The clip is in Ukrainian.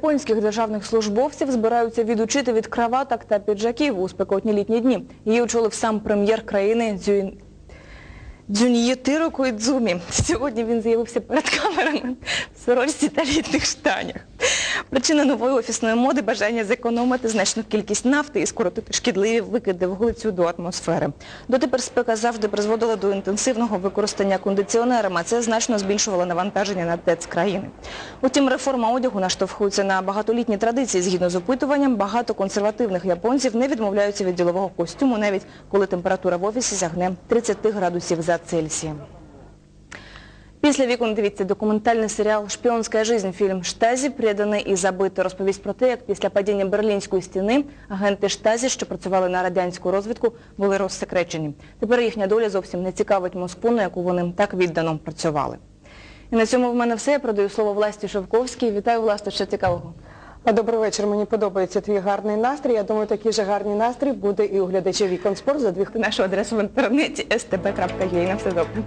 Японських державних службовців збираються відучити від краваток та піджаків у спекотні літні дні. Її очолив сам прем'єр країни Дзюін... Дзюньєтиро Коїдзумі. Сьогодні він з'явився перед камерами в сорочці та літних штанях. Причина нової офісної моди – бажання зекономити значну кількість нафти і скоротити шкідливі викиди вуглецю до атмосфери. Дотепер спека завжди призводила до інтенсивного використання кондиціонерами, а це значно збільшувало навантаження на ТЕЦ країни. Утім, реформа одягу наштовхується на багатолітні традиції. Згідно з опитуванням, багато консервативних японців не відмовляються від ділового костюму, навіть коли температура в офісі сягне 30 градусів за Цельсієм. Після вікон дивіться документальний серіал «Шпіонська жизнь». Фільм «Штазі. Преданий і забитий» розповість про те, як після падіння Берлінської стіни агенти Штазі, що працювали на радянську розвідку, були розсекречені. Тепер їхня доля зовсім не цікавить Москву, на яку вони так віддано працювали. І на цьому в мене все. Я продаю слово Власті Шевковській. Вітаю, Власто, що цікавого. Добрий вечір. Мені подобається твій гарний настрій. Я думаю, такий же гарний настрій буде і у глядачів вікон спорт за дві хвилини. Нашу адресу в інтернеті stb.ua. На все добре.